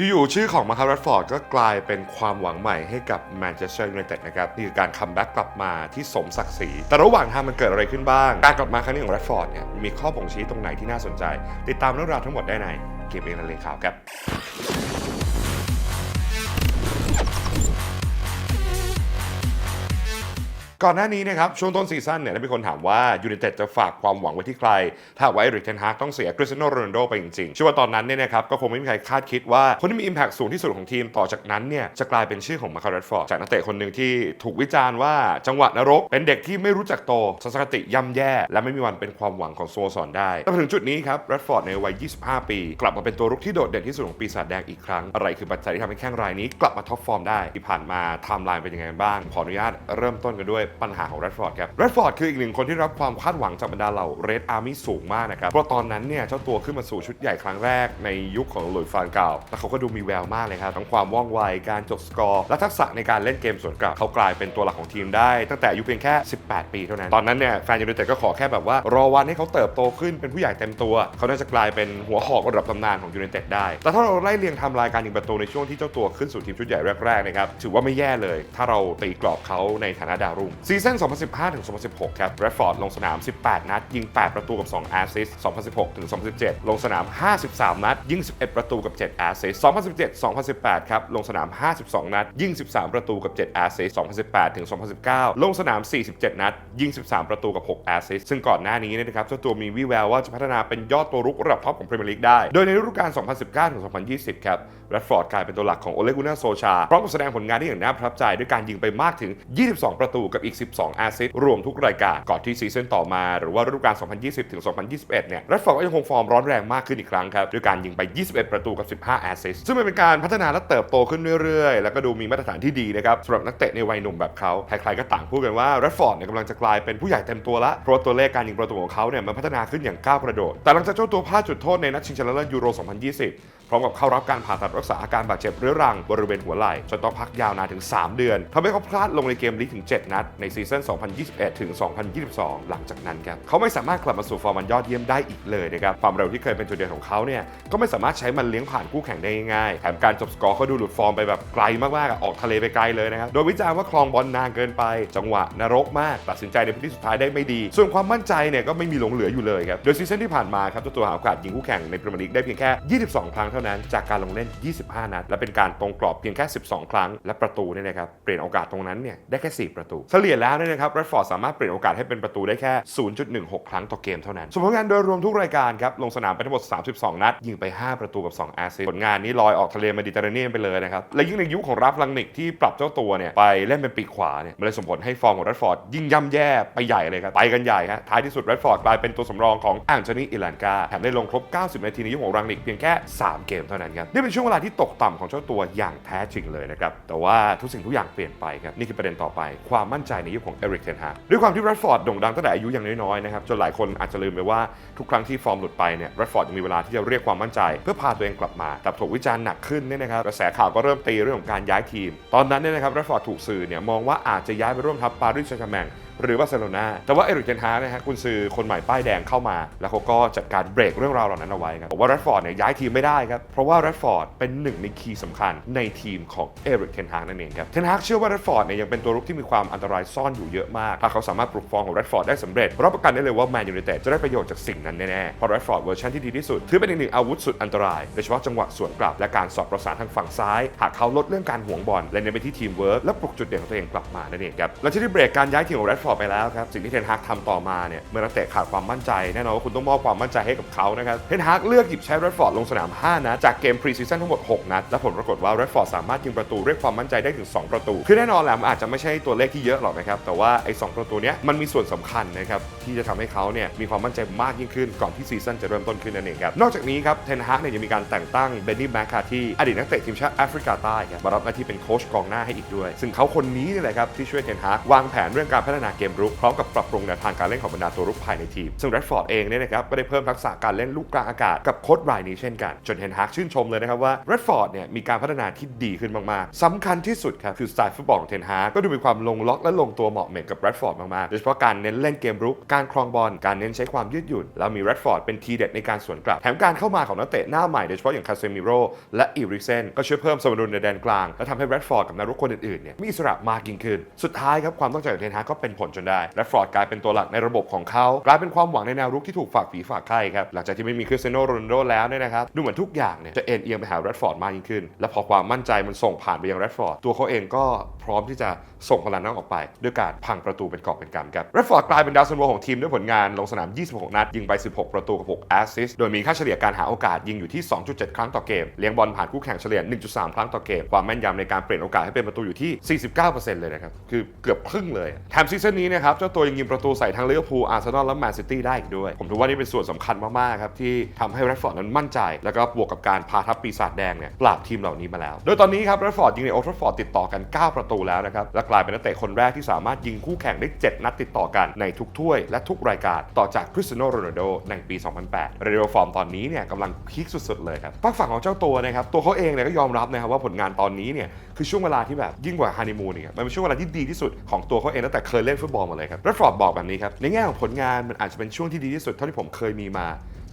อยู่ๆชื่อของมาคาร์ดฟอร์ดก็กลายเป็นความหวังใหม่ให้กับแมนเชสเตอร์ยูไนเต็ดนะครับนี่คือการคัมแบ็กกลับมาที่สมศักดิ์ศรีแต่ระหว่างทางมันเกิดอะไรขึ้นบ้าง การกลับมาครั้งนี้ของแรดฟอร์ดเนี่ยมีข้อบ่งชี้ตรงไหนที่น่าสนใจ ติดตามเรื่องราวทั้งหมดได้ในเกมเองและเลข่าครับ ก่อนหน้านี้นะครับช่วงต้นซีซั่นเนี่ยมีคนถามว่ายู i นเต็ดจะฝากความหวังไว้ที่ใคร ถ้าหากว่าเอริกเทนฮากต้องเสียคริสเตียโนโรนัลโดไปจริงๆเชื่อว่าตอนนั้นเนี่ยนะครับก็คงไม่มีใครคาดคิดว่าคนที่มี Impact สูงที่สุดของทีมต่อจากนั้นเนี่ยจะกลายเป็นชื่อของมาคาร์ดฟอร์ดจากนักเตะคนหนึ่งที่ถูกวิจารณ์ว่าจังหวะนรก เป็นเด็กที่ไม่รู้จักโตทัศนคติย่ำแย่ และไม่มีวันเป็นความหวังของสโมสรได้แต่ถึงจุดนี้ครับแรดฟอร์ดในวัย 25 ปี กลับมาเป็นตัวรุกที่โดดเด่นที่สุดของปีศาจแดงอีกครั้ง อะไรคือปัจจัยที่ทำให้แข้งรายนี้กลับมาท็อปฟอร์มได้ที่ผ่านมาไทม์ไลน์เป็นยังไงบ้างขออนุญาตเริ่มต้นกันด้วยปัญหาของแรดฟอร์ดครับแรดฟอร์ดคืออีกหนึ่งคนที่รับความคาดหวังจากบรรดาเหล่าเรดอาร์มี่สูงมากนะครับเพราะตอนนั้นเนี่ยเจ้าตัวขึ้นมาสู่ชุดใหญ่ครั้งแรกในยุคของหลุยส์ฟานเก่าแล้วเขาก็ดูมีแววมากเลยครับทั้งความว่องไวการจบสกอร์และทักษะในการเล่นเกมสวนกลับเขากลายเป็นตัวหลักของทีมได้ตั้งแต่อายุเพียงแค่ 18 ปีเท่านั้นตอนนั้นเนี่ยแฟนยูไนเต็ดก็ขอแค่แบบว่ารอวันให้เขาเติบโตขึ้นเป็นผู้ใหญ่เต็มตัว เขาน่าจะกลายเป็นหัวหอกระดับตำนานของยูไนเต็ดได้ แต่ถ้าเราไล่เรียงทำลายการยิงประตูในช่วงที่เจ้าตัวขึ้นสู่ทีมชุดใหญ่แรกๆนะครับถือว่าไม่แย่เลย ถ้าเราตีกรอบเขาในฐานะดาวรุ่งซีซั่น 2015-2016 ครับแรดฟอร์ดลงสนาม 18 นัด ยิง 8 ประตูกับ 2 แอสซิสต์2016-2017 ลงสนาม 53 นัด ยิง 11 ประตูกับ 7 แอสซิสต์2017-2018 ครับ ลงสนาม 52 นัด ยิง 13 ประตูกับ 7 แอสซิสต์2018-2019 ลงสนาม 47 นัด ยิง 13 ประตูกับ 6 แอสซิสต์ซึ่งก่อนหน้านี้นะครับเจ้าตัวมีวิแววว่าจะพัฒนาเป็นยอดตัวรุกระดับท็อปของพรีเมียร์ลีกได้ โดยในฤดูกาล 2019-2020 ครับแรดฟอร์ดกลายเป็นตัวหลักของโอเลกุน่าโซชาพร้อมกับแสดงผลงานได้อย่างน่าประทับใจด้วยการยิงไปมากถึง 22 ประตูกับอีก 12 แอสซิสต์รวมทุกรายการก่อนที่ซีซั่นต่อมาหรือว่าฤดูกาล 2020 ถึง 2021 เนี่ยแรดฟอร์ดก็ยังคงฟอร์มร้อนแรงมากขึ้นอีกครั้งครับด้วยการยิงไป 21 ประตูกับ 15 แอสซิสต์ซึ่งมันเป็นการพัฒนาและเติบโตขึ้นเรื่อยๆ แล้วก็ดูมีมาตรฐานที่ดีนะครับสำหรับนักเตะในวัยหนุ่มแบบเขาใครๆก็ต่างพูดกันว่าแรดฟอร์ดเนี่ยกำลังจะกลายเป็นผู้ใหญ่เต็มตัวละเพราะว่าตัวเลขการยิงประตูของเขาเนี่ยมันพัฒนาขึ้นอย่างก้าวกระโดดแต่หลังจากเจ้าตัวพลาดจุดโทษในนัดชิงชนะเลิศยูโร 2020 พร้อมกับเข้ารับการผ่าตัดรักษาอาการบาดเจ็บเรื้อรังบริเวณหัวไหล่จนต้องพักยาวนานถึง 3 เดือนทำให้เขาพลาดลงในเกมลีกถึง 7 นัด ในซีซั่น 2021 ถึง 2022 หลังจากนั้นครับเขาไม่สามารถกลับมาสู่ฟอร์มมันยอดเยี่ยมได้อีกเลยนะครับความเร็วที่เคยเป็นจุดเด่นของเขาเนี่ยก็ไม่สามารถใช้มันเลี้ยงผ่านคู่แข่งได้ง่ายๆแถมการจบสกอร์เขาดูหลุดฟอร์มไปแบบไกลมากๆออกทะเลไปไกลเลยนะครับโดยวิจารณ์ว่าคลองบอลนานเกินไป จังหวะนรกมากตัดสินใจในพื้นที่สุดท้ายได้ไม่ดี ส่วนความมั่นใจเนี่ยก็ไม่มีหลงเหลืออยู่เลยครับโดยซีซั่นที่ผ่านมาครับตัวหาโอกาสยิงคู่แข่งในพรีเมียร์ลีกได้เพียงแค่ 22 ครั้งเท่านั้นจากการลงเล่น 25 นัด และเป็นการตรงกรอบเพียงแค่ 12 ครั้ง และประตูเนี่ยนะครับเปลี่ยนโอกาสตรงนั้นเนี่ยได้แค่ 4 ประตูเฉลี่ยแล้วเนี่ยนะครับแรดฟอร์ดสามารถเปลี่ยนโอกาสให้เป็นประตูได้แค่ 0.16 ครั้งต่อเกมเท่านั้นส่วนผลงานโดยรวมทุกรายการครับลงสนามไปทั้งหมด 32 นัด ยิงไป 5 ประตูกับ 2 แอสซิสต์ผลงานนี้ลอยออกทะเลเมดิเตอร์เรเนียนไปเลยนะครับและยิ่งในยุคของราฟลังนิกที่ปรับเจ้าตัวเนี่ยไปเล่นเป็นปีกขวาเนี่ยมันเลยส่งผลให้ฟอร์มของแรดฟอร์ดยิ่งย่ำแย่ไปใหญ่เลยครับไปกันใหญ่ฮะท้ายที่สุดแรดฟอร์ดกลายเป็นตัวสำรองของแอนโทนีอิลันกาแถมได้ลงครบ 90 นาทีในยุคของรังนิกเพียงแค่ 3เกมเท่านั้นครับนี่เป็นช่วงเวลาที่ตกต่ำของเจ้าตัวอย่างแท้จริงเลยนะครับแต่ว่าทุกสิ่งทุกอย่างเปลี่ยนไปครับนี่คือประเด็นต่อไป ความมั่นใจในยุคของเอริกเทนฮากด้วยความที่แรดฟอร์ดโด่งดังตั้งแต่อายุยังน้อยๆนะครับจนหลายคนอาจจะลืมไปว่าทุกครั้งที่ฟอร์มหลุดไปเนี่ยแรดฟอร์ดยังมีเวลาที่จะเรียกความมั่นใจ เพื่อพาตัวเองกลับมาแต่ถูกวิจารณ์หนักขึ้นเนี่ยนะครับกระแสข่าวก็เริ่มตีเรื่องของการย้ายทีม ตอนนั้นเนี่ยนะครับแรดฟอร์ดถูกสื่อเนี่ยมองว่าอาจจะย้ายไปร่วมทัพปารีสแซงต์แชร์แมง หรือบาร์เซโลนาแต่ว่าเอริกเทนฮากนะฮะกุนซือคนใหม่ป้ายแดงเข้ามา แล้วเขาก็จัดการเบรกเรื่องราวเหล่านั้นเอาไว้ครับว่าแรดฟอร์ดเนี่ยย้ายทีมไม่ได้ครับ เพราะว่าแรดฟอร์ดเป็นหนึ่งในคีย์สำคัญในทีมของเอริกเทนฮากนั่นเองครับ เทนฮากเชื่อว่าแรดฟอร์ดเนี่ยยังเป็นตัวรุกที่มีความอันตรายซ่อนอยู่เยอะมาก ถ้าเขาสามารถปลุกฟอร์มของแรดฟอร์ดได้สำเร็จรับประกันได้เลยว่าแมนยูไนเต็ดจะได้ประโยชน์จากสิ่งนั้นแน่ๆเพราะแรดฟอร์ดเวอร์ชันที่ดีที่สุดถือเป็นอีกหนึ่งอาวุธสุดอันตรายโดยเฉพาะจังหวะสวนกลับและการสอดประสานทางฝั่งซ้าย หากเขาลดเรื่องการห่วงบอลและเน้นไปที่ทีมเวิร์กและปลุกจุดเด่นของตัวเองกลับมานั่นเองครับหลังจากที่เบรกการย้ายทีมของแรดฟอร์ไปแล้วครับสิ่งที่เทนฮากทำต่อมาเนี่ยเมื่อนักเตะขาดความมั่นใจแน่นอนว่าคุณต้องมอบความมั่นใจให้กับเขานะครับเทนฮากเลือกหยิบใช้แรดฟอร์ดลงสนาม 5 นัดจากเกมพรีซีซั่นทั้งหมด 6 นัด และผลปรากฏว่าแรดฟอร์ดสามารถยิงประตูเรียกความมั่นใจได้ถึง 2 ประตู คือแน่นอนแหละมันอาจจะไม่ใช่ตัวเลขที่เยอะหรอกนะครับแต่ว่าไอ้สประตูเนี้ยมันมีส่วนสำคัญนะครับที่จะทำให้เขาเนี่ยมีความมั่นใจมากยิ่งขึ้นก่อนที่ซีซั่นจะเริ่มต้นขึ้นนั่นเองครับนอกจากนี้ครับเทนฮากเนี่ยยังมีการแต่งตั้งเบนนี่แมคคาที่อดีตนักเตะทีมชาติแอฟริกาใต้ครับมารับหน้าที่เป็นโค้ชกองหน้าให้อีกด้วย ซึ่งเขาคนนี้นี่แหละครับที่ช่วยเทนฮากวางแผนเรื่องการพัฒนาเกมรุกพร้อมกับปรับปรุงแนวทางการเล่นของบรรดาตัวรุกภายในทีม ซึ่งแรดฟอร์ดเองเนี่ยนะครับก็ได้เพิ่มทักษะการเล่นลูกกลางอากาศกับโค้ชรายนี้เช่นกัน จนเทนฮากชื่นชมเลยนะครับว่าแรดฟอร์ดเนี่ยมีการพัฒนาที่ดีขึ้นมากๆสำคัญที่สุดครับคือสไตล์ฟุตบอลของเทนฮากก็ดูมีความลงล็อกและลงตัวเหมาะเหมาะกับแรดฟอร์ดมากๆโดยเฉพาะการเน้นเล่นเกมรุกการครองบอลการเน้นใช้ความยืดหยุ่นแล้วมีแรดฟอร์ดเป็นทีเด็ดในการสวนกลับแถมการเข้ามาของนักเตะหน้าใหม่โดยเฉพาะอย่างคาเซมิโรและอีริกเซนก็ช่วยเพิ่มสมดุลในแดนกลางและทำให้แรดฟอร์ดกับนักรุกคนอื่นๆเนี่ยมีอิสระมากยิ่งขึ้น สุดท้ายครับความตั้งใจของเทนฮากก็เป็นผลจนได้แรดฟอร์ดกลายเป็นตัวหลักในระบบของเขากลายเป็นความหวังในแนวรุกที่ถูกฝากฝีฝากไข่ครับหลังจากที่ไม่มีคริสเตียโนโรนัลโดแล้วเนี่ยนะครับดูเหมือนทุกอย่างเนี่ยจะเอ็นเอียงไปหาแรดฟอร์ดมากยิ่งขึ้น และพอความมั่นใจมันส่งผ่านไปยังแรดฟอร์ดตัวเขาเองก็พร้อมที่จะส่งพลังนั้นออกไป ด้วยการพังประตูเป็นกอบเป็นกำครับแรดฟอร์ดกลายเป็นดาวซันโวของทีมด้วยผลงานลงสนาม 26 นัด ยิงไป 16 ประตูกับ 6 แอสซิสต์โดยมีค่าเฉลี่ยการหาโอกาสยิงอยู่ที่ 2.7 ครั้งต่อเกมเลี้ยงบอลผ่านคู่แข่งเฉลี่ย 1.3 ครั้งต่อเกมความแม่นยำในการเปลี่ยนโอกาสให้เป็นประตูอยู่ที่ 49%เลยนะครับคือเกือบครึ่งเลยแถมซีซั่นนี้นะครับเจ้าตัวยังยิงประตูใส่ทั้งลิเวอร์พูลอาร์เซนอลและแมนซิตี้ได้อีกด้วย ผมถือว่านี่เป็นส่วนสำคัญมากๆครับที่ทำให้แรดฟอร์ดนั้นมั่นใจ แล้วก็บวกกับการพาทัพปีศาจแดงเนี่ยปราบทีมเหล่านี้มาแล้ว โดยตอนนี้ครับแรดฟอร์ดยิงในโอทรฟอร์ดติดต่อกัน 9 ประตูแล้วนะครับและกลายเป็นนักเตะคนแรกที่สามารถยิงคู่แข่งได้ 7 นัดติดต่อกันในทุกถ้วยและทุกรายการต่อจากคริสเตียโนโรนัลโดในปี 2008เรเดลฟอร์มตอนนี้เนี่ยกำลังพีคสุดๆเลยครับฝั่งของเจ้าตัวนะครับตัวเขาเองเนี่ยก็ยอมรับนะครับว่าผลงานตอนนี้เนี่ยคือช่วงเวลาที่แบบยิ่งกว่าฮันนีมูนอีกอะมันเป็นช่วงเวลาที่ดีที่สุดของตัวเขาเองตั้งแต่เคยเล่นฟุตบอลมาเลยครับแรดฟอร์ดบอกแบบนี้ครับในแง่ของผลงานมันอาจจะเป็นช่วงที่ดีที่สุดเท่าที่ผมเคยมีมา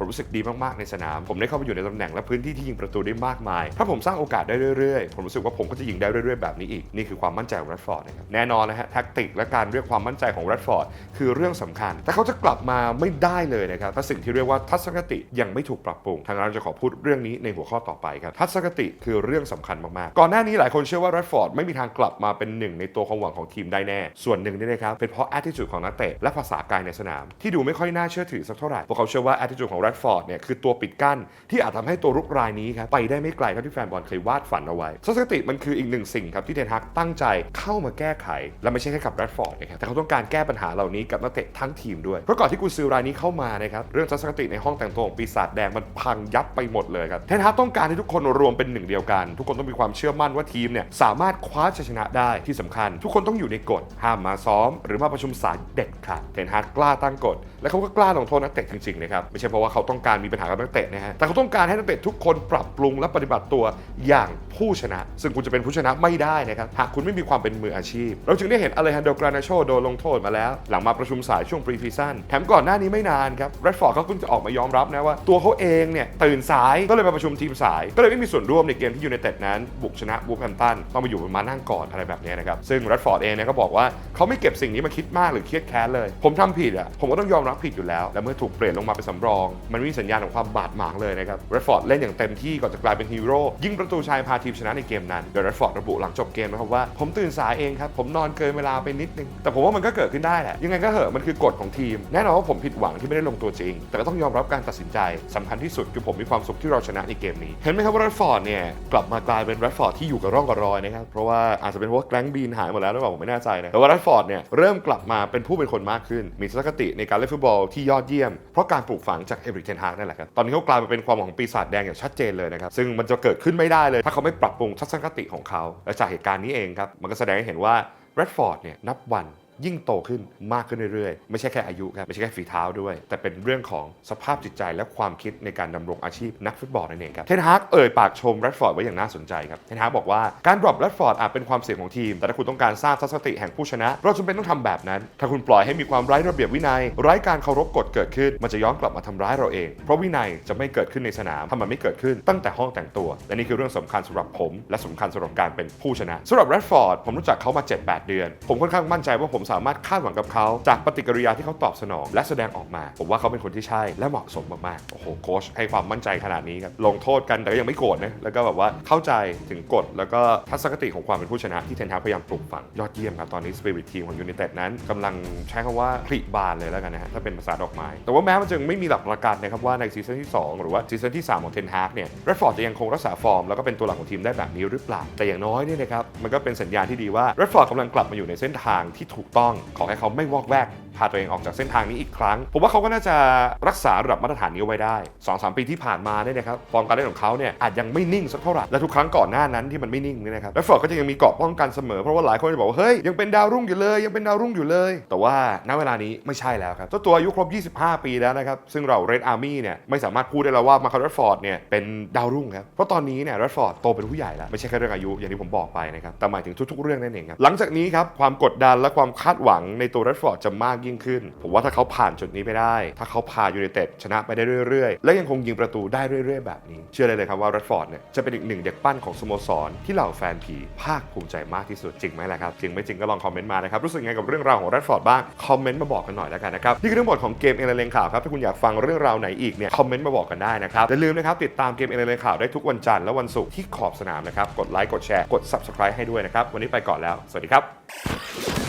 ผมรู้สึกดีมากๆในสนาม ผมได้เข้าไปอยู่ในตำแหน่งและพื้นที่ที่ยิงประตูได้มากมาย ถ้าผมสร้างโอกาสได้เรื่อยๆ ผมรู้สึกว่าผมก็จะยิงได้เรื่อยๆ แบบนี้อีก นี่คือความมั่นใจของแรดฟอร์ดนะครับ แน่นอนนะฮะแท็กติกและการเรียกความมั่นใจของแรดฟอร์ดคือเรื่องสำคัญ แต่เขาจะกลับมาไม่ได้เลยนะครับถ้าสิ่งที่เรียกว่าทัศนคติยังไม่ถูกปรับปรุง ทางเราจะขอพูดเรื่องนี้ในหัวข้อต่อไปครับ ทัศนคติคือเรื่องสำคัญมากๆ ก่อนหน้านี้หลายคนเชื่อว่าแรดฟอร์ดไม่มีทางกลับมาเป็นหนึ่งในตัวความหวังของทีมได้แน่ ส่วนหนึ่งนี่นะครับเป็นเพราะ attitude ของนักเตะและภาษากายในสนาม ที่ดูไม่ค่อยน่าเชื่อถือสักเท่าไหร่พวกเขาเชื่อว่า attitude ของดฟอร์ดเนี่ยคือตัวปิดกั้น ที่อาจทำให้ตัวรุกรายนี้ครับไปได้ไม่ไกลเท่าที่แฟนบอลเคยวาดฝันเอาไว้ทัศนคติมันคืออีกหนึ่งสิ่งครับที่เทนฮักตั้งใจเข้ามาแก้ไข และไม่ใช่แค่กับแรดฟอร์ดนะครับแต่เขาต้องการแก้ปัญหาเหล่านี้กับนักเตะทั้งทีมด้วยเพราะก่อนที่กุนซือรายนี้เข้ามานะครับเรื่องทัศนคติในห้องแต่งตัวของปีศาจแดงมันพังยับไปหมดเลยครับเทนฮักต้องการให้ทุกคนรวมเป็นหนึ่งเดียวกัน ทุกคนต้องมีความเชื่อมั่นว่าทีมเนี่ยสามารถคว้าชัยชนะได้ที่สำคัญ ทุกคนต้องอยู่ในกฎห้ามมาซ้อม หรือมาประชุมสายเด็ดขาดเทนฮักกล้าตั้งกฎและเขาก็กล้าลงโทษนักเตะจริงๆนะครับไม่ใช่เพราะว่าเขาต้องการมีปัญหากับนักเตะนะฮะแต่เขาต้องการให้นักเตะทุกคนปรับปรุงและปฏิบัติตัวอย่างผู้ชนะ ซึ่งคุณจะเป็นผู้ชนะไม่ได้นะครับหากคุณไม่มีความเป็นมืออาชีพ เราจึงได้เห็นอเลฮันโดกรานาโชโดนลงโทษมาแล้ว หลังมาประชุมสายช่วงปรีซีซั่นแถมก่อนหน้านี้ไม่นานครับแรดฟอร์ดเขาเพิ่งจะออกมายอมรับนะว่าตัวเขาเองเนี่ยตื่นสายก็เลยมาประชุมทีมสาย ก็เลยไม่มีส่วนร่วมในเกมที่ยูไนเต็ดนั้น บุกชนะบูฟแฮมตันต้องมาอยู่มานั่งก่อนอะไรแบบนี้นะครับซึ่งแรดฟอร์ดเองเนี่ยก็บอกว่าเขาไม่เก็บสิ่งนี้มาคิดมากหรือเครียดแค้นเลย ผมทำผิดอะผมก็ต้องยอมรับผิดอยู่แล้ว และเมื่อถูกเปลี่ยนลงมาเป็นสำรองมันมีสัญญาณของความบาดหมางเลยนะครับแรดฟอร์ดเล่นอย่างเต็มที่ก่อนจะกลายเป็นฮีโร่ยิงประตูชัยพาทีมชนะในเกมนั้นโดยแรดฟอร์ดระบุหลังจบเกมนะครับว่าผมตื่นสายเองครับผมนอนเกินเวลาไปนิดนึงแต่ผมว่ามันก็เกิดขึ้นได้แหละยังไงก็เหอะมันคือกฎของทีมแน่นอนว่าผมผิดหวังที่ไม่ได้ลงตัวจริง แต่ก็ต้องยอมรับการตัดสินใจสำคัญที่สุดคือผมมีความสุขที่เราชนะในเกมนี้ เห็นไหมครับว่าแรดฟอร์ดเนี่ยกลับมากลายเป็นแรดฟอร์ดที่อยู่กับร่องกับรอยนะครับเพราะว่าอาจจะเป็นเพราะว่าแกลงบีนหายหมดแล้วหรือเปล่าผมไม่แน่ใจนะแต่ว่าแรดฟอร์ดเนี่ยเริ่มกลับมาเป็นผู้เป็นคนมากขึ้น มีทัศนคติในการเล่นฟุตบอลที่ยอดเยี่ยมเพราะการปลูกฝังจากเอริกเทนฮากนั่นแหละครับ ตอนนี้เขากลายมาเป็นความหวังของปีศาจแดงอย่างชัดเจนเลยนะครับ ซึ่งมันจะเกิดขึ้นไม่ได้เลย ถ้าเขาไม่ปรับปรุงทัศนคติของเขา และจากเหตุการณ์นี้เองครับ มันก็แสดงให้เห็นว่าแรดฟอร์ดเนี่ยนับวัน ยิ่งโตขึ้นมากขึ้นเรื่อยๆ ไม่ใช่แค่อายุครับไม่ใช่แค่ฝีเท้าด้วย แต่เป็นเรื่องของสภาพจิตใจและความคิดในการดำรงอาชีพนักฟุตบอลนั่นเองครับเทนฮากเอ่ยปากชมแรดฟอร์ดไว้อย่างน่าสนใจครับเทนฮากบอกว่าการดรอปแรดฟอร์ดอาจเป็นความเสี่ยงของทีม แต่ถ้าคุณต้องการสร้างทัศนคติแห่งผู้ชนะ เราจำเป็นต้องทำแบบนั้น ถ้าคุณปล่อยให้มีความไร้ระเบียบวินัย ไร้การเคารพกฎเกิดขึ้น มันจะย้อนกลับมาทำร้ายเราเอง เพราะวินัยจะไม่เกิดขึ้นในสนามถ้ามันไม่เกิดขึ้นตั้งแต่ห้องแต่งตัว และนี่คือเรื่องสำคัญสำหรับผม และสำคัญสำหรับการเป็นผู้ชนะสำหรับแรดฟอร์ดผมรู้จักเขามา 7-8 เดือน ผมค่อนข้างมั่นใจว่าผมสามารถคาดหวังกับเขาจากปฏิกิริยาที่เขาตอบสนอง และแสดงออกมา ผมว่าเขาเป็นคนที่ใช่และเหมาะสมมากๆโอ้โหโค้ชให้ความมั่นใจขนาดนี้ครับลงโทษกันแต่ก็ยังไม่โกรธนะแล้วก็แบบว่าเข้าใจถึงกฎแล้วก็ทัศนคติของความเป็นผู้ชนะที่เทนฮากพยายามปลูกฝังยอดเยี่ยมครับตอนนี้สปิริตทีมของยูไนเต็ดนั้นกำลังใช้คำว่าผลิบานเลยแล้วกันนะฮะถ้าเป็นภาษาดอกไม้แต่ว่าแม้มันจะไม่มีหลักประกันนะครับว่าในซีซั่นที่ 2 หรือว่าซีซั่นที่ 3 ของเทนฮากเนี่ยแรดฟอร์ดจะยังคงรักษาฟอร์มแล้วก็เป็นตัวหลักของทีมได้แบบนี้หรือเปล่าแต่อย่างน้อยเนี่ยนะครับมันก็เป็นสัญญาณที่ดีว่าแรดฟอร์ดกำลังกลับมาอยู่ในเส้นทางที่ถูกตอง ขอให้เขาไม่วอกแวกพาตัวเองออกจากเส้นทางนี้อีกครั้ง ผมว่าเขาก็น่าจะรักษาระดับมาตรฐานนี้ไว้ได้2-3ปีที่ผ่านมาเนี่ยนะครับฟอร์มการเล่นของเขาเนี่ยอาจยังไม่นิ่งสักเท่าไหร่และทุกครั้งก่อนหน้านั้นที่มันไม่นิ่งเนี่ยนะครับแรดฟอร์ดก็จะยังมีเกราะป้องกันเสมอเพราะว่าหลายคนจะบอกว่าเฮ้ยยังเป็นดาวรุ่งอยู่เลยยังเป็นดาวรุ่งอยู่เลย แต่ว่าณเวลานี้ไม่ใช่แล้วครับเจ้าตัวอายุครบ 25 ปีแล้วนะครับซึ่งเราเรดอาร์มี่เนี่ยไม่สามารถพูดได้แล้วว่ามาคาร์แรดฟอร์ดเนี่ยเป็นดาวรุ่งครับเพราะตอนนี้เนี่ยแรดฟอร์ดโตเป็นผู้ใหญ่แล้วไม่ใช่แค่เรื่องอายุอย่างที่ผมบอกไปนะครับแต่หมายถึงทุกๆ เรื่องนั่นเองครับหลังจากนี้ครับความกดดันและความคาดหวังในตัวแรดฟอร์ดจะมากยิ่งขึ้น ผมว่าถ้าเขาผ่านจุดนี้ไปได้ ถ้าเขาพายูไนเต็ดชนะไปได้เรื่อยๆ และยังคงยิงประตูได้เรื่อยๆ แบบนี้ เชื่อเลยเลยครับว่าแรดฟอร์ดเนี่ยจะเป็นอีกหนึ่งเด็กปั้นของสโมสรที่เหล่าแฟนผีภาคภูมิใจมากที่สุดจริงไหมล่ะครับจริงไม่จริงก็ลองคอมเมนต์มานะครับรู้สึกไงกับเรื่องราวของแรดฟอร์ดบ้างคอมเมนต์มาบอกกันหน่อยแล้วกันนะครับนี่คือทั้งหมดของเกมเอเลนข่าวครับถ้าคุณอยากฟังเรื่องราวไหนอีกเนี่ยคอมเมนต์มาบอกกันได้นะครับอย่าลืมนะครับติดตามเกมเอเลนข่าวได้ทุกวันจันทร์และวันศุกร์ที่ขอบสนามนะครับกดไลค์กดแชร์กด subscribe ให้ด้วยนะครับวันนี้ไปก่อนแล้ว สวัสดีครับ